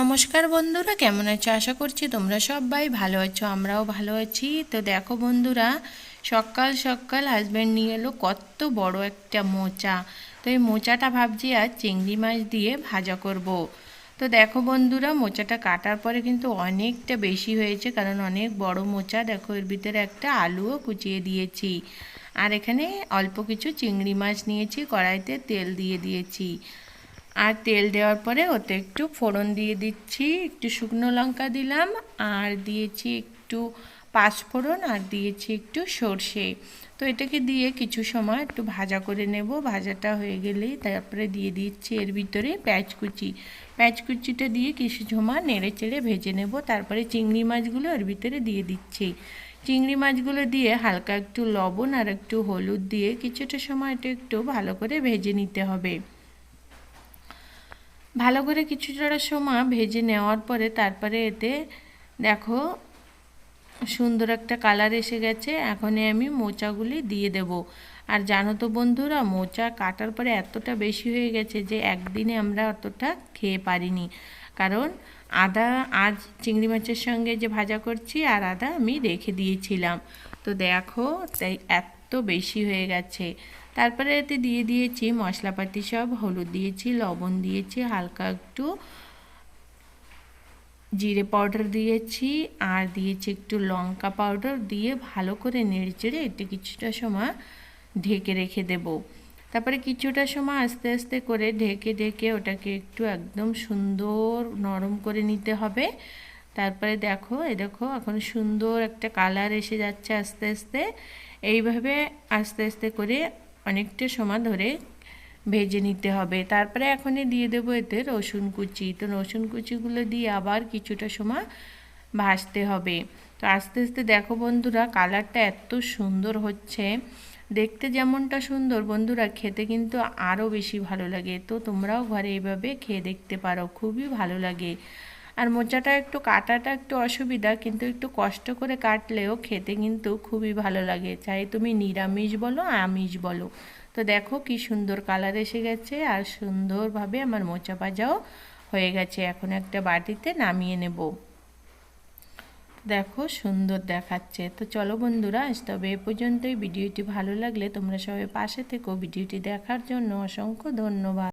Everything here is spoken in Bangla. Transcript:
নমস্কার বন্ধুরা, কেমন আছো? আশা করছি তোমরা সবাই ভালো আছো, আমরাও ভালো আছি। তো দেখো বন্ধুরা, সকাল সকাল হাজব্যান্ড নিয়ে এলো কত বড় একটা মোচা। তো এই মোচাটা ভাবছি আর চিংড়ি মাছ দিয়ে ভাজা করব। তো দেখো বন্ধুরা, মোচাটা কাটার পরে কিন্তু অনেকটা বেশি হয়েছে, কারণ অনেক বড় মোচা, দেখো এর ভিতরে একটা আলুও কুচিয়ে দিয়েছি। আর এখানে অল্প কিছু চিংড়ি মাছ নিয়েছি, কড়াইতে তেল দিয়ে দিয়েছি। আর তেল দেওয়ার পরে ওতে একটু ফোড়ন দিয়ে দিচ্ছি, একটু শুকনো লঙ্কা দিলাম, আর দিয়েছি একটু পাঁচফোড়ন আর দিয়েছি একটু সর্ষে। তো এটাকে দিয়ে কিছু সময় একটু ভাজা করে নেব, ভাজাটা হয়ে গেলেই তারপরে দিয়ে দিচ্ছি এর ভিতরে প্যাঁচ কুচি। প্যাঁচ কুচিটা দিয়ে কিছু সময় নেড়ে চেড়ে ভেজে নেব, তারপরে চিংড়ি মাছগুলো এর ভিতরে দিয়ে দিচ্ছি। চিংড়ি মাছগুলো দিয়ে হালকা একটু লবণ আর একটু হলুদ দিয়ে কিছুটা সময় এটা একটু ভালো করে ভেজে নিতে হবে। ভালো করে কিছুটা সময় ভেজে নেওয়ার পরে তারপরে এতে দেখো সুন্দর একটা কালার এসে গেছে। এখনই আমি মোচাগুলি দিয়ে দেব। আর জানো তো বন্ধুরা, মোচা কাটার পরে এতটা বেশি হয়ে গেছে যে একদিনে আমরা অতটা খেয়ে পারিনি। কারণ আদা, আজ চিংড়ি মাছের সঙ্গে যে ভাজা করছি আর আদা আমি রেখে দিয়েছিলাম। তো দেখো তাই এত বেশি হয়ে গেছে। তারপরে এতে দিয়ে দিয়েছি মশলাপাতি সব, হলুদ দিয়েছি, লবণ দিয়েছি, হালকা একটু জিরে পাউডার দিয়েছি, আর দিয়েছি একটু লঙ্কা পাউডার দিয়ে ভালো করে নেড়ে চেড়ে একটু কিছুটা সময় ঢেকে রেখে দেব। তারপরে কিছুটা সময় আস্তে আস্তে করে ঢেকে ঢেকে ওটাকে একটু একদম সুন্দর নরম করে নিতে হবে। তারপরে দেখো এ দেখো, এখন সুন্দর একটা কালার এসে যাচ্ছে আস্তে আস্তে। এইভাবে আস্তে আস্তে করে অনেকটা সময় ধরে ভেজে নিতে হবে। তারপরে এখনই দিয়ে দেবো এতে রসুন কুচি। তো রসুন কুচিগুলো দিয়ে আবার কিছুটা সময় ভাজতে হবে। তো আস্তে আস্তে দেখো বন্ধুরা কালারটা এত সুন্দর হচ্ছে। দেখতে যেমনটা সুন্দর বন্ধুরা, খেতে কিন্তু আরও বেশি ভালো লাগে। তো তোমরাও ঘরে এইভাবে খেয়ে দেখতে পারো, খুবই ভালো লাগে। আর মোচাটা একটু কাটাটা একটু অসুবিধা, কিন্তু একটু কষ্ট করে কাটলেও খেতে কিন্তু খুবই ভালো লাগে। চাই তুমি নিরামিষ বলো, আমিষ বলো। তো দেখো কি সুন্দর কালার এসে গেছে আর সুন্দরভাবে আমার মোচা ভাজাও হয়ে গেছে। এখন একটা বাটিতে নামিয়ে নেব। দেখো সুন্দর দেখাচ্ছে। তো চলো বন্ধুরা, আজ তবে এ পর্যন্তই। ভিডিওটি ভালো লাগলে তোমরা সবাই পাশে থেকো। ভিডিওটি দেখার জন্য অসংখ্য ধন্যবাদ।